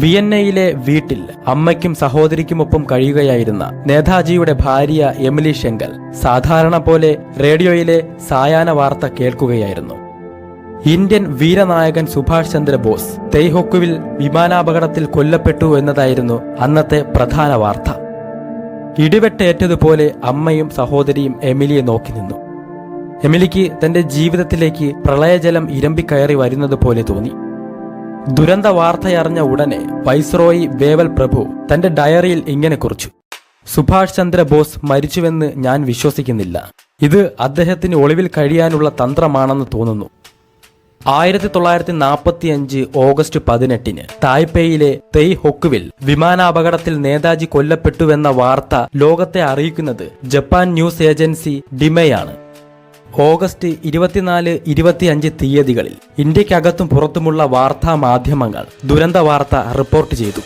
വിയന്നയിലെ വീട്ടിൽ അമ്മയ്ക്കും സഹോദരിക്കുമൊപ്പം കഴിയുകയായിരുന്ന നേതാജിയുടെ ഭാര്യ എമിലി ഷെങ്കൽ സാധാരണ പോലെ റേഡിയോയിലെ സായാഹ്ന വാർത്ത കേൾക്കുകയായിരുന്നു. ഇന്ത്യൻ വീരനായകൻ സുഭാഷ് ചന്ദ്രബോസ് തെയ്ഹൊക്കുവിൽ വിമാനാപകടത്തിൽ കൊല്ലപ്പെട്ടു എന്നതായിരുന്നു അന്നത്തെ പ്രധാന വാർത്ത. ഇടിവെട്ടേറ്റതുപോലെ അമ്മയും സഹോദരിയും എമിലിയെ നോക്കി നിന്നു. എമിലിക്ക് തന്റെ ജീവിതത്തിലേക്ക് പ്രളയജലം ഇരമ്പിക്കയറി വരുന്നത് പോലെ തോന്നി. ദുരന്ത വാർത്തയറിഞ്ഞ ഉടനെ വൈസ്രോയി വേവൽ പ്രഭു തന്റെ ഡയറിയിൽ ഇങ്ങനെ കുറിച്ചു. സുഭാഷ് ചന്ദ്ര ബോസ് മരിച്ചുവെന്ന് ഞാൻ വിശ്വസിക്കുന്നില്ല. ഇത് അദ്ദേഹത്തിന് ഒളിവിൽ കഴിയാനുള്ള തന്ത്രമാണെന്ന് തോന്നുന്നു. ആയിരത്തി തൊള്ളായിരത്തി നാൽപ്പത്തി അഞ്ച് ഓഗസ്റ്റ് പതിനെട്ടിന് തായ്പേയിലെ തെയ് ഹൊക്കുവിൽ വിമാനാപകടത്തിൽ നേതാജി കൊല്ലപ്പെട്ടുവെന്ന വാർത്ത ലോകത്തെ അറിയിക്കുന്നത് ജപ്പാൻ ന്യൂസ് ഏജൻസി ഡിമയാണ്. ഓഗസ്റ്റ് ഇരുപത്തിനാല് ഇരുപത്തിയഞ്ച് തീയതികളിൽ ഇന്ത്യക്കകത്തും പുറത്തുമുള്ള വാർത്താ മാധ്യമങ്ങൾ ദുരന്ത വാർത്ത റിപ്പോർട്ട് ചെയ്തു.